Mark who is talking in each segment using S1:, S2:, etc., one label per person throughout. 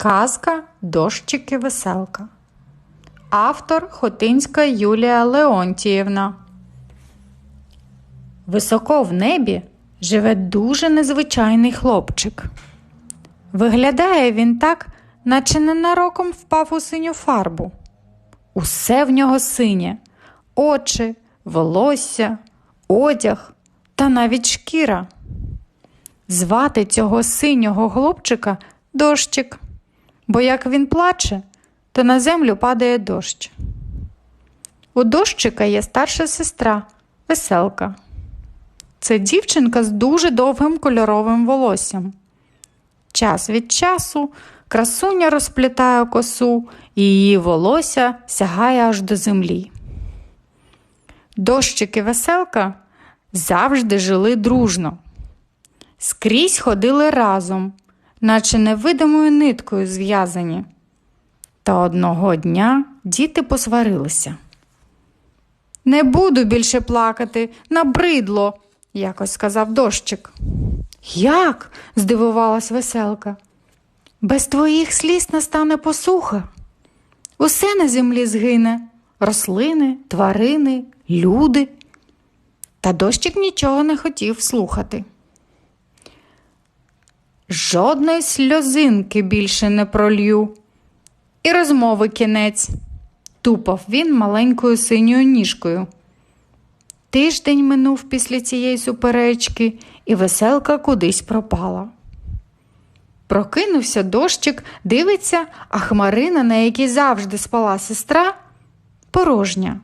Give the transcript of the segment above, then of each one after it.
S1: Казка Дощики веселка. Автор Хотинська Юлія Леонтіївна. Високо в небі живе дуже незвичайний хлопчик. Виглядає він так, наче ненароком впав у синю фарбу. Усе в нього синє очі, волосся, одяг та навіть шкіра. Звати цього синього хлопчика дощик, бо як він плаче, то на землю падає дощ. У дощика є старша сестра, веселка. Це дівчинка з дуже довгим кольоровим волоссям. Час від часу красуня розплітає косу, і її волосся сягає аж до землі. Дощик і веселка завжди жили дружно. Скрізь ходили разом, наче невидимою ниткою зв'язані. Та одного дня діти посварилися. Не буду більше плакати, набридло, якось сказав дощик. Як? здивувалась веселка. Без твоїх сліз настане посуха. Усе на землі згине рослини, тварини, люди. Та дощик нічого не хотів слухати. Жодної сльозинки більше не пролью. І розмови кінець, тупав він маленькою синьою ніжкою. Тиждень минув після цієї суперечки, і веселка кудись пропала. Прокинувся дощик, дивиться, а хмарина, на якій завжди спала сестра, порожня.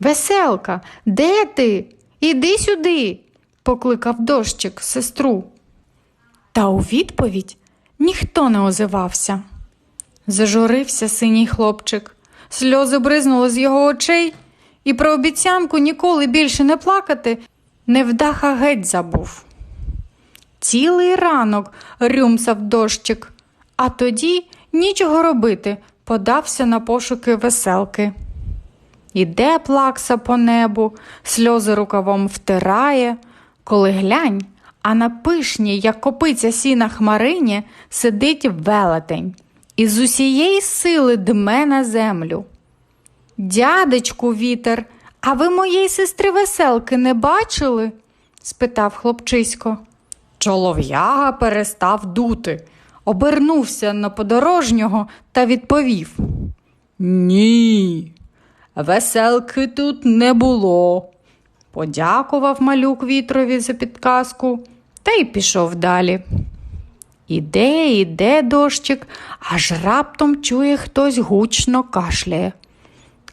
S1: Веселка, де ти? Іди сюди, покликав дощик сестру. Та у відповідь ніхто не озивався. Зажурився синій хлопчик, сльози бризнули з його очей, і про обіцянку ніколи більше не плакати невдаха геть забув. Цілий ранок рюмсав дощик, а тоді нічого робити, подався на пошуки веселки. Іде плакса по небу, сльози рукавом втирає, коли глянь, а на пишній, як копиця сіна хмарині, сидить велетень і з усієї сили дме на землю. Дядечку вітер, а ви моєї сестри веселки не бачили? спитав хлопчисько. Чолов'яга перестав дути, обернувся на подорожнього та відповів Ні, веселки тут не було. Подякував малюк вітрові за підказку та й пішов далі. Іде, іде дощик, аж раптом чує хтось гучно кашляє.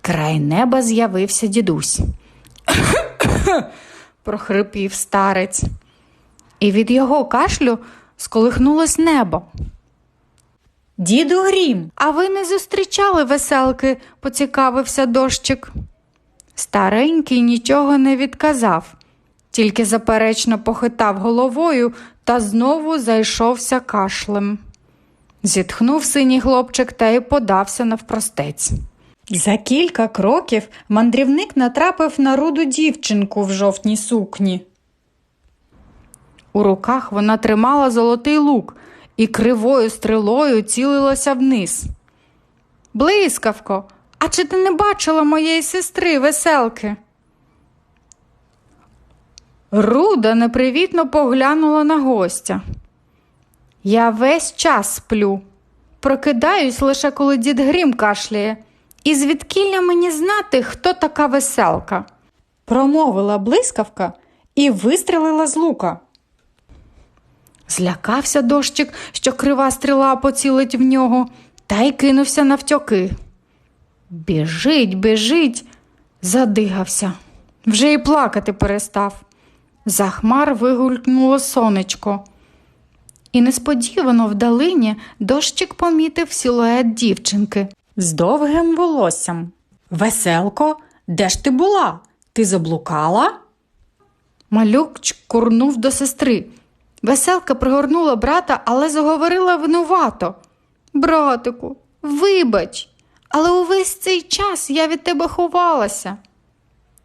S1: Край неба з'явився дідусь. прохрипів старець, і від його кашлю сколихнулось небо. Діду Грім, а ви не зустрічали веселки, поцікавився дощик. Старенький нічого не відказав, тільки заперечно похитав головою та знову зайшовся кашлем. Зітхнув синій хлопчик та й подався навпростець. За кілька кроків мандрівник натрапив на руду дівчинку в жовтній сукні. У руках вона тримала золотий лук і кривою стрілою цілилася вниз. Блискавко, а чи ти не бачила моєї сестри веселки? Руда непривітно поглянула на гостя. Я весь час сплю, прокидаюсь лише коли дід Грім кашляє. І звідкілля мені знати, хто така веселка? промовила блискавка і вистрелила з лука. Злякався дощик, що крива стріла поцілить в нього, та й кинувся навтьоки. Біжить, біжить, задигався, вже й плакати перестав. За хмар вигулькнуло сонечко. І несподівано вдалині дощик помітив силует дівчинки з довгим волоссям. Веселко, де ж ти була? Ти заблукала? Малюк курнув до сестри. Веселка пригорнула брата, але заговорила винувато. Братику, вибач, але увесь цей час я від тебе ховалася.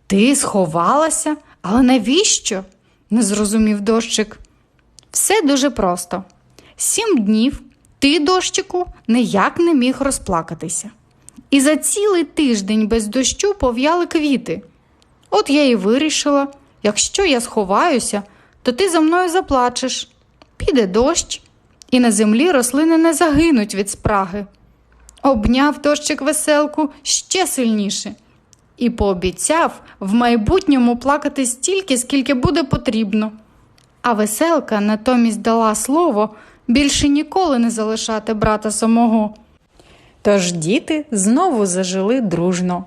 S1: Ти сховалася? Але навіщо? не зрозумів дощик. Все дуже просто. Сім днів Ти, дощику, ніяк не міг розплакатися. І за цілий тиждень без дощу пов'яли квіти. От я і вирішила, якщо я сховаюся, то ти за мною заплачеш. Піде дощ, і на землі рослини не загинуть від спраги. Обняв дощик веселку ще сильніше і пообіцяв в майбутньому плакати стільки, скільки буде потрібно. А веселка натомість дала слово більше ніколи не залишати брата самого. Тож діти знову зажили дружно